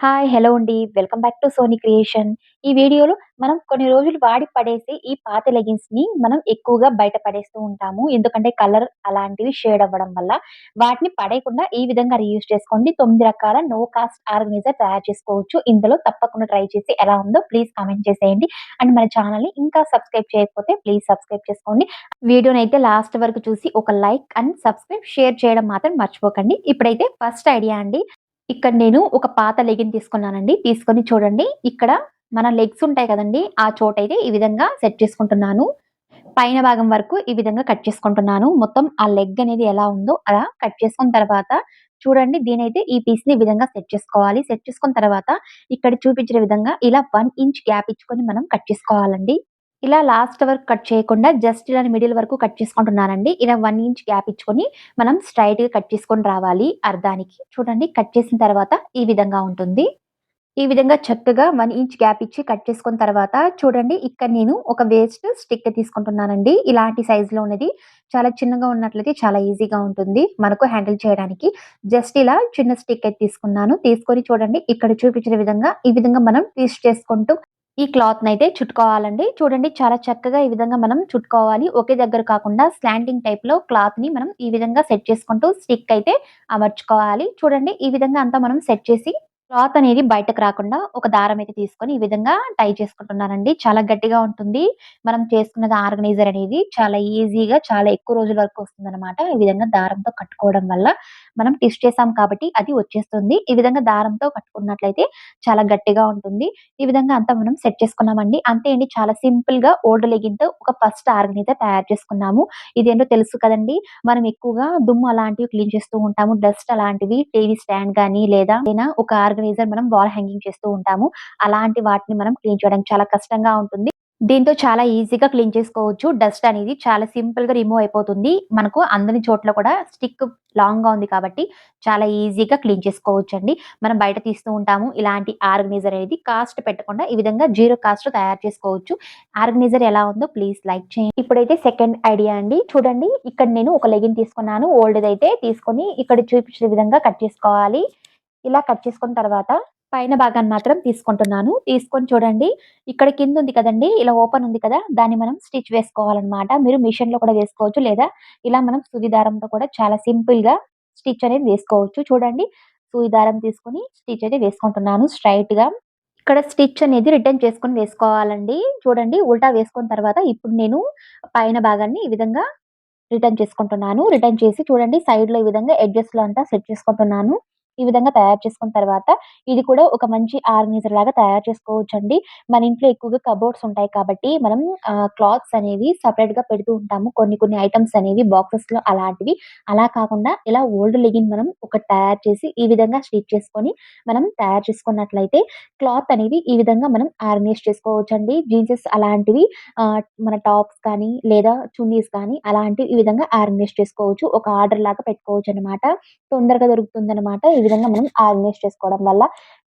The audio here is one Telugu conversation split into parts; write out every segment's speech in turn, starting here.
హాయ్! హలో అండి. Welcome back to Sony creation. ఈ వీడియోలో మనం కొన్ని రోజులు వాడి పడేసి ఈ పాత లెగిన్స్‌ని మనం ఎక్కువగా బయట పడేస్తూ ఉంటాము. ఎందుకంటే కలర్ అలాంటివి షేడ్ అవ్వడం వల్ల. వాటిని పడేయకుండా ఈ విధంగా రీయూజ్ చేసుకోండి. తొమ్మిది రకాల నో కాస్ట్ ఆర్గనైజర్ తయారు చేసుకోవచ్చు. ఇందులో తప్పకుండా ట్రై చేసి ఎలా ఉందో ప్లీజ్ కామెంట్ చేసేయండి. అండ్ మన ఛానల్ని ఇంకా సబ్స్క్రైబ్ చేయకపోతే ప్లీజ్ సబ్స్క్రైబ్ చేసుకోండి. వీడియోనైతే లాస్ట్ వరకు చూసి ఒక లైక్ అండ్ సబ్స్క్రైబ్, షేర్ చేయడం మాత్రం మర్చిపోకండి. ఇప్పుడైతే ఫస్ట్ ఐడియా అండి. ఇక్కడ నేను ఒక పాత లెగిన్ తీసుకున్నానండి. తీసుకొని చూడండి ఇక్కడ మన లెగ్స్ ఉంటాయి కదండి ఆ చోటైతే ఈ విధంగా సెట్ చేసుకుంటున్నాను. పైన భాగం వరకు ఈ విధంగా కట్ చేసుకుంటున్నాను. మొత్తం ఆ లెగ్ అనేది ఎలా ఉందో అలా కట్ చేసుకున్న తర్వాత చూడండి దీనైతే ఈ పీస్‌ని ఈ విధంగా సెట్ చేసుకోవాలి. సెట్ చేసుకున్న తర్వాత ఇక్కడ చూపించిన విధంగా ఇలా వన్ ఇంచ్ గ్యాప్ ఇచ్చుకొని మనం కట్ చేసుకోవాలండి. ఇలా లాస్ట్ వరకు కట్ చేయకుండా జస్ట్ ఇలా మిడిల్ వరకు కట్ చేసుకుంటున్నానండి. ఇలా వన్ ఇంచ్ గ్యాప్ ఇచ్చుకొని మనం స్ట్రెయిట్‌గా కట్ చేసుకొని రావాలి అర్ధానికి. చూడండి కట్ చేసిన తర్వాత ఈ విధంగా ఉంటుంది. ఈ విధంగా చక్కగా వన్ ఇంచ్ గ్యాప్ ఇచ్చి కట్ చేసుకున్న తర్వాత చూడండి ఇక్కడ నేను ఒక వేస్ట్ స్టిక్ తీసుకుంటున్నానండి. ఇలాంటి సైజులో ఉన్నది. చాలా చిన్నగా ఉన్నట్లయితే చాలా ఈజీగా ఉంటుంది. మనకు హ్యాండిల్ చేయడానికి. జస్ట్ ఇలా చిన్న స్టిక్ అయితే తీసుకున్నాను. తీసుకొని చూడండి ఇక్కడ చూపించిన విధంగా ఈ విధంగా మనం ట్విస్ట్ చేసుకుంటూ ఈ క్లాత్‌నైతే చుట్టుకోవాలండి. చూడండి చాలా చక్కగా ఈ విధంగా మనం చుట్టుకోవాలి. ఒకే దగ్గర కాకుండా స్లాంటింగ్ టైప్‌లో క్లాత్‌ని మనం ఈ విధంగా సెట్ చేసుకుంటూ స్టిక్ అయితే అమర్చుకోవాలి. చూడండి ఈ విధంగా అంతా మనం సెట్ చేసి క్లాత్ అనేది బయటకు రాకుండా ఒక దారం అయితే తీసుకొని ఈ విధంగా టై చేసుకుంటున్నానండి. చాలా గట్టిగా ఉంటుంది. మనం చేసుకున్నది ఆర్గనైజర్ అనేది చాలా ఈజీగా చాలా ఎక్కువ రోజుల వరకు వస్తుందన్నమాట. ఈ విధంగా దారంతో కట్టుకోవడం వల్ల మనం ట్విస్ట్ చేసాం కాబట్టి అది వచ్చేస్తుంది. ఈ విధంగా దారంతో కట్టుకున్నట్లయితే చాలా గట్టిగా ఉంటుంది. ఈ విధంగా అంతా మనం సెట్ చేసుకున్నామండి. అంతే అండి చాలా సింపుల్‌గా ఓల్డ్ లెగిన్‌తో ఒక ఫస్ట్ ఆర్గనైజర్ తయారు చేసుకున్నాము. ఇదేంటో తెలుసు కదండి మనం ఎక్కువగా దుమ్ము అలాంటివి క్లీన్ చేస్తూ ఉంటాము. డస్ట్ అలాంటివి టీవీ స్టాండ్ కానీ లేదా ఒక ఆర్గనైజర్ మనం వాల్ హ్యాంగింగ్ చేస్తూ ఉంటాము. అలాంటి వాటిని మనం క్లీన్ చేయడానికి చాలా కష్టంగా ఉంటుంది. దీంతో చాలా ఈజీగా క్లీన్ చేసుకోవచ్చు. డస్ట్ అనేది చాలా సింపుల్గా రిమూవ్ అయిపోతుంది. మనకు అందని చోట్ల కూడా స్టిక్ లాంగ్గా ఉంది కాబట్టి చాలా ఈజీగా క్లీన్ చేసుకోవచ్చు అండి మనం బయట తీస్తూ ఉంటాము. ఇలాంటి ఆర్గనైజర్ అనేది కాస్ట్ పెట్టకుండా ఈ విధంగా జీరో కాస్ట్ తయారు చేసుకోవచ్చు. ఆర్గనైజర్ ఎలా ఉందో ప్లీజ్ లైక్ చేయండి. ఇప్పుడైతే సెకండ్ ఐడియా అండి. చూడండి ఇక్కడ నేను ఒక లెగిన్ తీసుకున్నాను. ఓల్డ్ అయితే తీసుకొని ఇక్కడ చూపించిన విధంగా కట్ చేసుకోవాలి. ఇలా కట్ చేసుకున్న తర్వాత పైన భాగాన్ని మాత్రం తీసుకుంటున్నాను. తీసుకొని చూడండి ఇక్కడ కింద ఉంది కదండి ఇలా ఓపెన్ ఉంది కదా! దాన్ని మనం స్టిచ్ వేసుకోవాలన్నమాట. మీరు మిషన్‌లో కూడా వేసుకోవచ్చు. లేదా ఇలా మనం సుది దారంతో కూడా చాలా సింపుల్‌గా స్టిచ్ అనేది వేసుకోవచ్చు. చూడండి సూది దారం తీసుకొని స్టిచ్ అయితే వేసుకుంటున్నాను స్ట్రెయిట్‌గా. ఇక్కడ స్టిచ్ అనేది రిటర్న్ చేసుకొని వేసుకోవాలండి. చూడండి ఉల్టా వేసుకున్న తర్వాత ఇప్పుడు నేను పైన భాగాన్ని ఈ విధంగా రిటర్న్ చేసుకుంటున్నాను. రిటర్న్ చేసి చూడండి సైడ్‌లో ఈ విధంగా ఎడ్జెస్‌లో అంతా సెట్ చేసుకుంటున్నాను. ఈ విధంగా తయారు చేసుకున్న తర్వాత ఇది కూడా ఒక మంచి ఆర్గనైజర్ లాగా తయారు చేసుకోవచ్చు అండి మన ఇంట్లో ఎక్కువగా కబోర్డ్స్ ఉంటాయి కాబట్టి మనం క్లాత్స్ అనేవి సెపరేట్‌గా పెడుతూ ఉంటాము. కొన్ని కొన్ని ఐటమ్స్ అనేవి బాక్సెస్లో అలాంటివి. అలా కాకుండా ఇలా ఓల్డ్ లెగిన్ మనం ఒకటి తయారు చేసి ఈ విధంగా స్టిచ్ చేసుకొని మనం తయారు చేసుకున్నట్లయితే క్లాత్ అనేది ఈ విధంగా మనం ఆర్గనైజ్ చేసుకోవచ్చండి. జీన్సెస్ అలాంటివి మన టాప్స్ కానీ లేదా చున్నీస్ కానీ అలాంటివి ఈ విధంగా ఆర్గనైజ్ చేసుకోవచ్చు. ఒక ఆర్డర్ లాగా పెట్టుకోవచ్చు అనమాట తొందరగా దొరుకుతుందన్నమాట. ఈ విధంగా మనం ఆర్గనైజ్ చేసుకోవడం వల్ల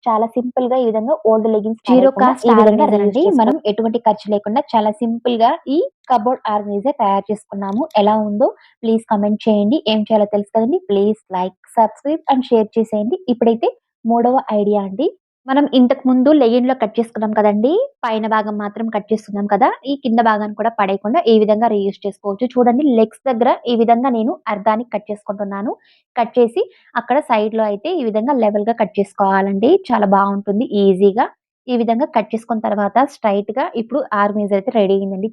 చాలా సింపుల్‌గా ఈ విధంగా ఓల్డ్ లెగిన్స్ జీరో కాస్ట్ ఈ విధంగా రండి మనం ఎటువంటి ఖర్చు లేకుండా చాలా సింపుల్‌గా ఈ కబోర్డ్ ఆర్గనైజర్ తయారు చేసుకున్నాము. ఎలా ఉందో ప్లీజ్ కామెంట్ చేయండి. ఏం చేయాలో తెలుసు కదండీ! Please like, subscribe and share చేసేయండి. ఇప్పుడైతే మూడవ ఐడియా అండి. మనం ఇంతకు ముందు లెగిన్‌లో కట్ చేసుకున్నాం కదండీ! పైన భాగం మాత్రం కట్ చేసుకున్నాం కదా! ఈ కింద భాగాన్ని కూడా పడేయకుండా ఈ విధంగా రీయూజ్ చేసుకోవచ్చు. చూడండి లెగ్స్ దగ్గర ఈ విధంగా నేను అర్ధానికి కట్ చేసుకుంటున్నాను. కట్ చేసి అక్కడ సైడ్‌లో అయితే ఈ విధంగా లెవెల్‌గా కట్ చేసుకోవాలండి. చాలా బాగుంటుంది ఈజీగా. ఈ విధంగా కట్ చేసుకున్న తర్వాత స్ట్రెయిట్‌గా ఇప్పుడు ఆర్గనైజర్ అయితే రెడీ అయిందండి.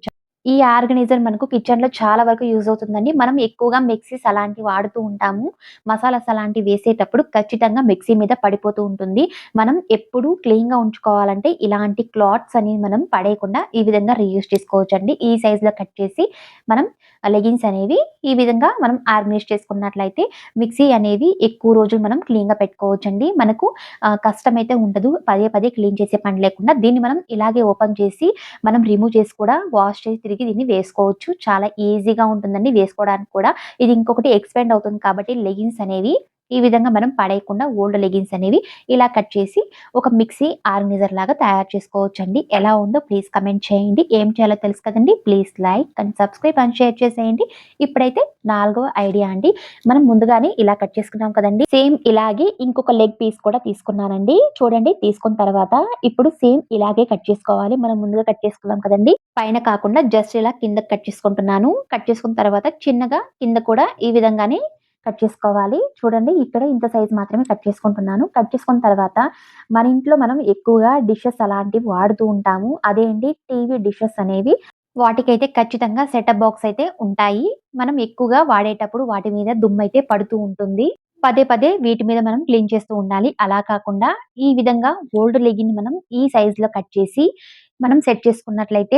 ఈ ఆర్గనైజర్ మనకు కిచెన్‌లో చాలా వరకు యూజ్ అవుతుందండి. మనం ఎక్కువగా మిక్సీస్ అలాంటివి వాడుతూ ఉంటాము. మసాలాస్ అలాంటివి వేసేటప్పుడు ఖచ్చితంగా మిక్సీ మీద పడిపోతూ ఉంటుంది. మనం ఎప్పుడు క్లీన్‌గా ఉంచుకోవాలంటే ఇలాంటి క్లాత్స్ అనేవి మనం పడేయకుండా ఈ విధంగా రీయూజ్ చేసుకోవచ్చండి. ఈ సైజులో కట్ చేసి మనం లెగిన్స్ అనేవి ఈ విధంగా మనం ఆర్గనైజ్ చేసుకున్నట్లయితే మిక్సీ అనేది ఎక్కువ రోజులు మనం క్లీన్‌గా పెట్టుకోవచ్చండి. మనకు కష్టమైతే ఉండదు. పదే పదే క్లీన్ చేసే పని లేకుండా దీన్ని మనం ఇలాగే ఓపెన్ చేసి మనం రిమూవ్ చేసి కూడా వాష్ చేసి తిరిగి దీన్ని వేసుకోవచ్చు. చాలా ఈజీగా ఉంటుందండి వేసుకోవడానికి కూడా. ఇది ఇంకొకటి ఎక్స్పెండ్ అవుతుంది కాబట్టి లెగిన్స్ అనేవి ఈ విధంగా మనం పడేయకుండా ఓల్డ్ లెగిన్స్ అనేవి ఇలా కట్ చేసి ఒక మిక్సీ ఆర్గనైజర్ లాగా తయారు చేసుకోవచ్చు అండి ఎలా ఉందో ప్లీజ్ కమెంట్ చేయండి. ఏం చేయాలో తెలుసు కదండి. Please like and subscribe and share చేసేయండి. ఇప్పుడైతే నాలుగవ ఐడియా అండి. మనం ముందుగానే ఇలా కట్ చేసుకున్నాం కదండి. సేమ్ ఇలాగే ఇంకొక లెగ్ పీస్ కూడా తీసుకున్నానండి. చూడండి తీసుకున్న తర్వాత ఇప్పుడు సేమ్ ఇలాగే కట్ చేసుకోవాలి. మనం ముందుగా కట్ చేసుకున్నాం కదండి. పైన కాకుండా జస్ట్ ఇలా కింద కట్ చేసుకుంటున్నాను. కట్ చేసుకున్న తర్వాత చిన్నగా కింద కూడా ఈ విధంగానే కట్ చేసుకోవాలి. చూడండి ఇక్కడ ఇంత సైజ్ మాత్రమే కట్ చేసుకుంటున్నాను. కట్ చేసుకున్న తర్వాత మన ఇంట్లో మనం ఎక్కువగా డిషెస్ అలాంటివి వాడుతూ ఉంటాము. అదేంటి టీవీ డిషెస్ అనేవి వాటికైతే ఖచ్చితంగా సెటప్ బాక్స్ అయితే ఉంటాయి. మనం ఎక్కువగా వాడేటప్పుడు వాటి మీద దుమ్ము అయితే పడుతూ ఉంటుంది. పదే పదే వీటి మీద మనం క్లీన్ చేస్తూ ఉండాలి. అలా కాకుండా ఈ విధంగా ఓల్డ్ లెగిన్ మనం ఈ సైజ్లో కట్ చేసి మనం సెట్ చేసుకున్నట్లయితే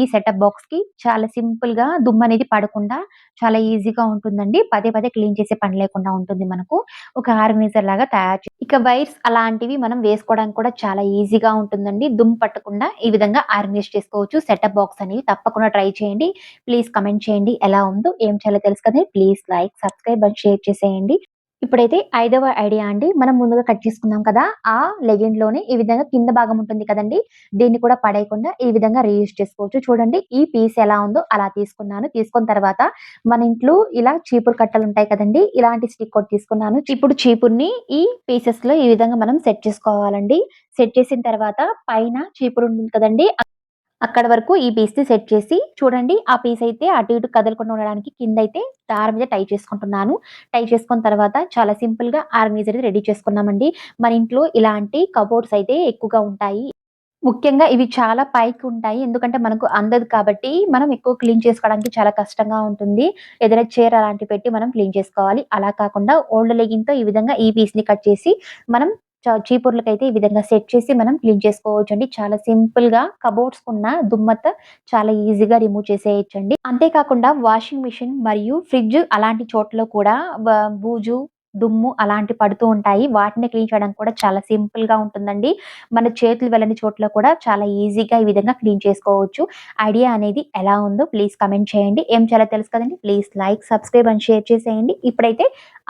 ఈ సెటప్ బాక్స్కి చాలా సింపుల్గా దుమ్ము అనేది పడకుండా చాలా ఈజీగా ఉంటుందండి. పదే పదే క్లీన్ చేసే పని లేకుండా ఉంటుంది మనకు. ఒక ఆర్గనైజర్ లాగా తయారు ఇక వైర్స్ అలాంటివి మనం వేసుకోవడానికి కూడా చాలా ఈజీగా ఉంటుందండి. దుమ్ము పట్టకుండా ఈ విధంగా ఆర్గనైజ్ చేసుకోవచ్చు. సెటప్ బాక్స్ అనేవి తప్పకుండా ట్రై చేయండి. ప్లీజ్ కమెంట్ చేయండి. ఎలా ఉందో? ఏం చాలా తెలుసు కదా! Please like, subscribe and share చేసేయండి. ఇప్పుడైతే ఐదవ ఐడియా అండి. మనం ముందుగా కట్ చేసుకున్నాం కదా! ఆ లెగిన్‌లోనే ఈ విధంగా కింద భాగం ఉంటుంది కదండి దీన్ని కూడా పడేయకుండా ఈ విధంగా రీయూజ్ చేసుకోవచ్చు. చూడండి ఈ పీస్ ఎలా ఉందో అలా తీసుకున్నాను. తీసుకున్న తర్వాత మన ఇంట్లో ఇలా చీపురు కట్టలు ఉంటాయి కదండీ! ఇలాంటి స్టిక్ ఒకటి తీసుకున్నాను. ఇప్పుడు చీపుర్ని ఈ పీసెస్లో ఈ విధంగా మనం సెట్ చేసుకోవాలండి. సెట్ చేసిన తర్వాత పైన చీపురు ఉంటుంది కదండి అక్కడ వరకు ఈ పీస్‌ని సెట్ చేసి చూడండి ఆ పీస్ అయితే అటు ఇటు కదలకుండా ఉండడానికి కిందైతే దారం మీద టై చేసుకుంటున్నాను. టై చేసుకున్న తర్వాత చాలా సింపుల్‌గా అయితే రెడీ చేసుకున్నామండి. మన ఇంట్లో ఇలాంటి కబోర్డ్స్ అయితే ఎక్కువగా ఉంటాయి. ముఖ్యంగా ఇవి చాలా పైకి ఉంటాయి. ఎందుకంటే మనకు అందదు కాబట్టి మనం ఎక్కువ క్లీన్ చేసుకోవడానికి చాలా కష్టంగా ఉంటుంది. ఏదైనా చైర్ అలాంటివి పెట్టి మనం క్లీన్ చేసుకోవాలి. అలా కాకుండా ఓల్డ్ లెగింగ్తో ఈ విధంగా ఈ పీస్‌ని కట్ చేసి మనం చీపుర్లకు అయితే ఈ విధంగా సెట్ చేసి మనం క్లీన్ చేసుకోవచ్చు అండి చాలా సింపుల్గా కబోర్డ్స్ ఉన్న దుమ్మత చాలా ఈజీగా రిమూవ్ చేసేయచ్చండి. అంతే కాకుండా వాషింగ్ మిషన్ మరియు ఫ్రిడ్జ్ అలాంటి చోట్ల కూడా బూజు, దుమ్ము అలాంటివి పడుతూ ఉంటాయి. వాటిని క్లీన్ చేయడానికి కూడా చాలా సింపుల్గా ఉంటుందండి. మన చేతులు వెళ్ళని చోట్ల కూడా చాలా ఈజీగా ఈ విధంగా క్లీన్ చేసుకోవచ్చు. ఐడియా అనేది ఎలా ఉందో ప్లీజ్ కమెంట్ చేయండి. ఏం చాలా తెలుసు కదండి please like, subscribe and share చేసేయండి. ఇప్పుడైతే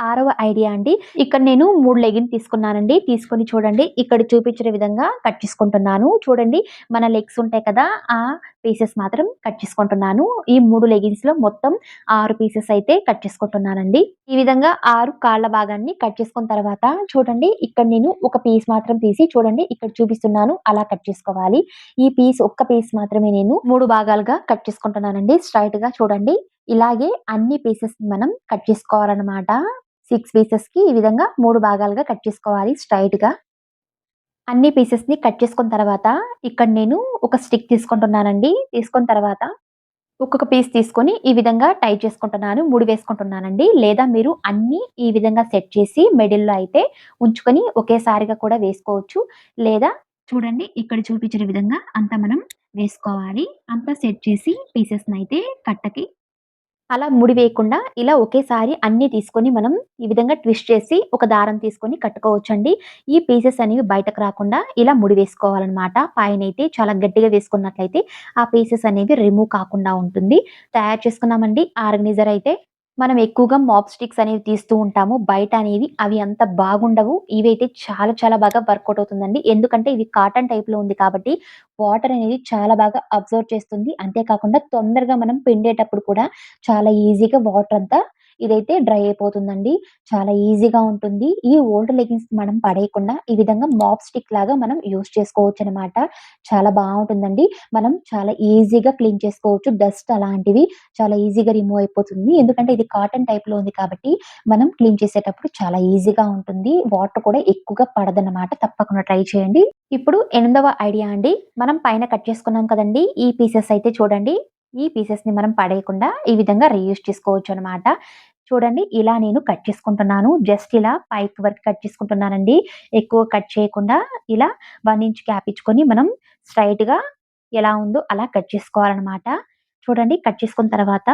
ఆరవ ఐడియా అండి. ఇక్కడ నేను మూడు లెగిన్ తీసుకున్నానండి. తీసుకొని చూడండి ఇక్కడ చూపించిన విధంగా కట్ చేసుకుంటున్నాను. చూడండి మన లెగ్స్ ఉంటాయి కదా! ఆ పీసెస్ మాత్రం కట్ చేసుకుంటున్నాను. ఈ మూడు లెగిన్స్లో మొత్తం ఆరు పీసెస్ అయితే కట్ చేసుకుంటున్నానండి. ఈ విధంగా ఆరు కాళ్ళ భాగాన్ని కట్ చేసుకున్న తర్వాత చూడండి ఇక్కడ నేను ఒక పీస్ మాత్రం తీసి చూడండి ఇక్కడ చూపిస్తున్నాను అలా కట్ చేసుకోవాలి. ఈ పీస్ ఒక్క పీస్ మాత్రమే నేను మూడు భాగాలుగా కట్ చేసుకుంటున్నానండి. గా చూడండి. ఇలాగే అన్ని పీసెస్ మనం కట్ చేసుకోవాలన్నమాట. 6 పీసెస్‌కి ఈ విధంగా మూడు భాగాలుగా కట్ చేసుకోవాలి స్ట్రైట్గా అన్ని పీసెస్ని కట్ చేసుకున్న తర్వాత ఇక్కడ నేను ఒక స్టిక్ తీసుకుంటున్నానండి. తీసుకున్న తర్వాత ఒక్కొక్క పీస్ తీసుకొని ఈ విధంగా టై చేసుకుంటున్నాను. ముడి వేసుకుంటున్నానండి. లేదా మీరు అన్నీ ఈ విధంగా సెట్ చేసి మిడిల్‌లో అయితే ఉంచుకొని ఒకేసారిగా కూడా వేసుకోవచ్చు. లేదా చూడండి ఇక్కడ చూపించిన విధంగా అంతా మనం వేసుకోవాలి. అంతా సెట్ చేసి పీసెస్‌నైతే కట్టకి అలా ముడి వేయకుండా ఇలా ఒకేసారి అన్నీ తీసుకొని మనం ఈ విధంగా ట్విస్ట్ చేసి ఒక దారం తీసుకొని కట్టుకోవచ్చండి. ఈ పీసెస్ అనేవి బయటకు రాకుండా ఇలా ముడి వేసుకోవాలన్నమాట. అయితే చాలా గట్టిగా వేసుకున్నట్లయితే ఆ పీసెస్ అనేవి రిమూవ్ కాకుండా ఉంటుంది. తయారు చేసుకున్నామండి ఆర్గనైజర్ అయితే. మనం ఎక్కువగా మాప్ స్టిక్స్ అనేవి తీస్తూ ఉంటాము. బయట అనేవి అవి అంత బాగుండవు. ఇవైతే చాలా చాలా బాగా వర్కౌట్ అవుతుందండి. ఎందుకంటే ఇవి కాటన్ టైప్‌లో ఉంది కాబట్టి వాటర్ అనేది చాలా బాగా అబ్జర్వ్ చేస్తుంది. అంతే కాకుండా తొందరగా మనం పిండేటప్పుడు కూడా చాలా ఈజీగా వాటర్ అంతా ఇదైతే డ్రై అయిపోతుందండి. చాలా ఈజీగా ఉంటుంది. ఈ ఓల్డ్ లెగిన్స్ మనం పడేయకుండా ఈ విధంగా మాప్ స్టిక్ లాగా మనం యూస్ చేసుకోవచ్చు అనమాట చాలా బాగుంటుందండి మనం చాలా ఈజీగా క్లీన్ చేసుకోవచ్చు. డస్ట్ అలాంటివి చాలా ఈజీగా రిమూవ్ అయిపోతుంది. ఎందుకంటే ఇది కాటన్ టైప్‌లో ఉంది కాబట్టి మనం క్లీన్ చేసేటప్పుడు చాలా ఈజీగా ఉంటుంది. వాటర్ కూడా ఎక్కువగా పడదనమాట. తప్పకుండా ట్రై చేయండి. ఇప్పుడు ఎనిమిదవ ఐడియా అండి. మనం పైన కట్ చేసుకున్నాం కదండి ఈ పీసెస్ అయితే చూడండి. ఈ పీసెస్‌ని మనం పడేయకుండా ఈ విధంగా రీయూజ్ చేసుకోవచ్చనమాట. చూడండి ఇలా నేను కట్ చేసుకుంటున్నాను. జస్ట్ ఇలా పైక్ వరకు కట్ చేసుకుంటున్నానండి. ఎక్కువ కట్ చేయకుండా ఇలా వన్ ఇంచ్ క్యాప్ ఇచ్చుకొని మనం స్ట్రైట్గా ఎలా ఉందో అలా కట్ చేసుకోవాలన్నమాట చూడండి కట్ చేసుకున్న తర్వాత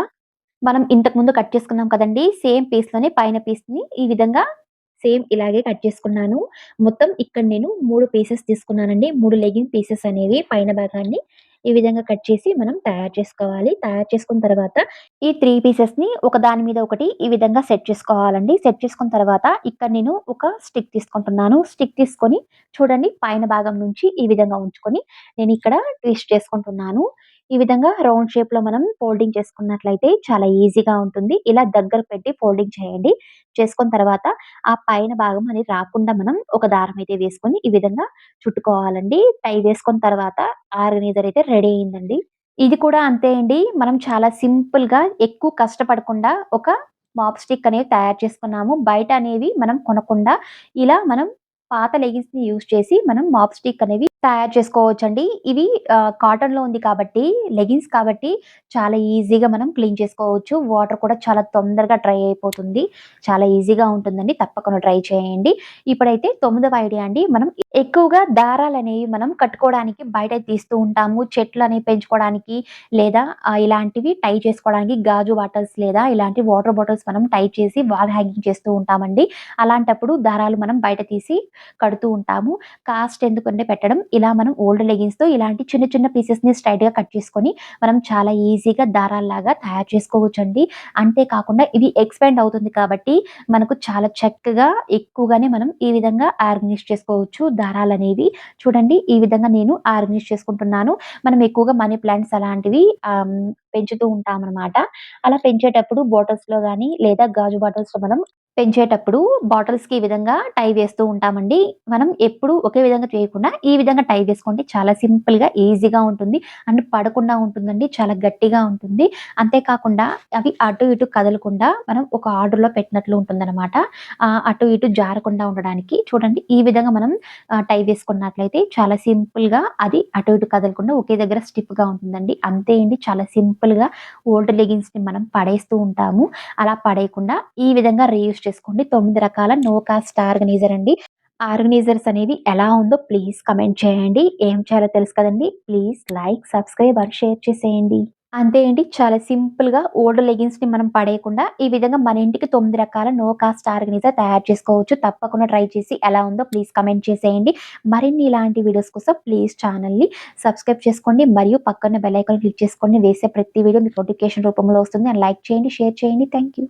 మనం ఇంతకుముందు కట్ చేసుకున్నాం కదండీ! సేమ్ పీస్‌లోనే పైన పీస్‌ని ఈ విధంగా సేమ్ ఇలాగే కట్ చేసుకున్నాను. మొత్తం ఇక్కడ నేను మూడు పీసెస్ తీసుకున్నానండి. మూడు లెగింగ్ పీసెస్ అనేవి పైన భాగాన్ని ఈ విధంగా కట్ చేసి మనం తయారు చేసుకోవాలి. తయారు చేసుకున్న తర్వాత ఈ 3 పీసెస్‌ని ఒక దాని మీద ఒకటి ఈ విధంగా సెట్ చేసుకోవాలండి. సెట్ చేసుకున్న తర్వాత ఇక్కడ నేను ఒక స్టిక్ తీసుకుంటున్నాను. స్టిక్ తీసుకొని చూడండి పైన భాగం నుంచి ఈ విధంగా ఉంచుకొని నేను ఇక్కడ ట్విస్ట్ చేసుకుంటున్నాను. ఈ విధంగా రౌండ్ షేప్లో మనం ఫోల్డింగ్ చేసుకున్నట్లయితే చాలా ఈజీగా ఉంటుంది. ఇలా దగ్గర పెట్టి ఫోల్డింగ్ చేయండి. చేసుకున్న తర్వాత ఆ పైన భాగం అనేది రాకుండా మనం ఒక దారం అయితే వేసుకొని ఈ విధంగా చుట్టుకోవాలండి. టై వేసుకున్న తర్వాత ఆర్గనైజర్ అయితే రెడీ అయిందండి. ఇది కూడా అంతే అండి. మనం చాలా సింపుల్గా ఎక్కువ కష్టపడకుండా ఒక మాప్ స్టిక్ అనేది తయారు చేసుకున్నాము. బయట అనేవి మనం కొనకుండా ఇలా మనం పాత లెగిన్స్ని యూజ్ చేసి మనం మాప్ స్టిక్ అనేవి తయారు చేసుకోవచ్చండి. ఇవి కాటన్‌లో ఉంది కాబట్టి లెగిన్స్ కాబట్టి చాలా ఈజీగా మనం క్లీన్ చేసుకోవచ్చు. వాటర్ కూడా చాలా తొందరగా డ్రై అయిపోతుంది. చాలా ఈజీగా ఉంటుందండి. తప్పకుండా ట్రై చేయండి. ఇప్పుడైతే తొమ్మిదవ ఐడియా అండి. మనం ఎక్కువగా దారాలనేవి మనం కట్టుకోవడానికి బయట తీస్తూ ఉంటాము. చెట్లు అనేవి పెంచుకోవడానికి లేదా ఇలాంటివి టై చేసుకోవడానికి గాజు బాటిల్స్ లేదా ఇలాంటి వాటర్ బాటిల్స్ మనం టై చేసి వాల్ హ్యాంగింగ్ చేస్తూ ఉంటామండి. అలాంటప్పుడు దారాలు మనం బయట తీసి కడుతూ ఉంటాము. కాస్ట్ ఎందుకంటే పెట్టడం ఇలా మనం ఓల్డ్ లెగిన్స్‌తో ఇలాంటి చిన్న చిన్న పీసెస్‌ని గా కట్ చేసుకొని మనం చాలా ఈజీగా దారాల్లాగా తయారు చేసుకోవచ్చండి. అంతే కాకుండా ఇది ఎక్స్‌పాండ్ అవుతుంది కాబట్టి మనకు చాలా చక్కగా ఎక్కువగానే మనం ఈ విధంగా ఆర్గనైజ్ చేసుకోవచ్చు దారాలు అనేవి చూడండి ఈ విధంగా నేను ఆర్గనైజ్ చేసుకుంటున్నాను. మనం ఎక్కువగా మనీ ప్లాంట్స్ అలాంటివి ఆహ్, హ్మ్, పెంచుతూ ఉంటామనమాట. అలా పెంచేటప్పుడు బాటిల్స్లో గాని లేదా గాజు బాటిల్స్లో మనం పెంచేటప్పుడు బాటిల్స్‌కి ఈ విధంగా టై వేస్తూ ఉంటామండి. మనం ఎప్పుడు ఒకే విధంగా చేయకుండా ఈ విధంగా టై వేసుకోండి. చాలా సింపుల్‌గా, ఈజీగా ఉంటుంది. అండ్ పడకుండా ఉంటుందండి. చాలా గట్టిగా ఉంటుంది. అంతే కాకుండా అవి అటు ఇటు కదలకుండా మనం ఒక ఆర్డర్‌లో పెట్టినట్లు ఉంటుందన్నమాట అటు ఇటు జారకుండా ఉండడానికి చూడండి ఈ విధంగా మనం టై వేసుకున్నట్లయితే చాలా సింపుల్‌గా అది అటు ఇటు కదలకుండా ఒకే దగ్గర స్టిఫ్‌గా ఉంటుందండి. అంతే అండి. చాలా సింపుల్‌గా ఓల్డ్ లెగిన్స్‌ని మనం పడేస్తూ ఉంటాము. అలా పడేయకుండా ఈ విధంగా రీయూజ్ చేసుకోండి. తొమ్మిది రకాల నో కాస్ట్ ఆర్గనైజర్ అండి. ఆర్గనైజర్స్ అనేవి ఎలా ఉందో ప్లీజ్ కమెంట్ చేయండి. ఏం చేయాలో తెలుసు కదండి please like, subscribe and share చేసేయండి. అంతే అండి. చాలా సింపుల్‌గా ఓల్డ్ లెగిన్స్‌ని మనం పడేయకుండా ఈ విధంగా మన ఇంటికి తొమ్మిది రకాల నో కాస్ట్ ఆర్గనైజర్ తయారు చేసుకోవచ్చు. తప్పకుండా ట్రై చేసి ఎలా ఉందో ప్లీజ్ కమెంట్ చేసేయండి. మరిన్ని ఇలాంటి వీడియోస్ కోసం ప్లీజ్ ఛానెల్‌ని సబ్స్క్రైబ్ చేసుకోండి. మరియు పక్కన బెల్ ఐకాన్ క్లిక్ చేసుకోండి. వేసే ప్రతి వీడియో మీకు నోటిఫికేషన్ రూపంలో వస్తుంది. అండ్ లైక్ చేయండి, షేర్ చేయండి. Thank you.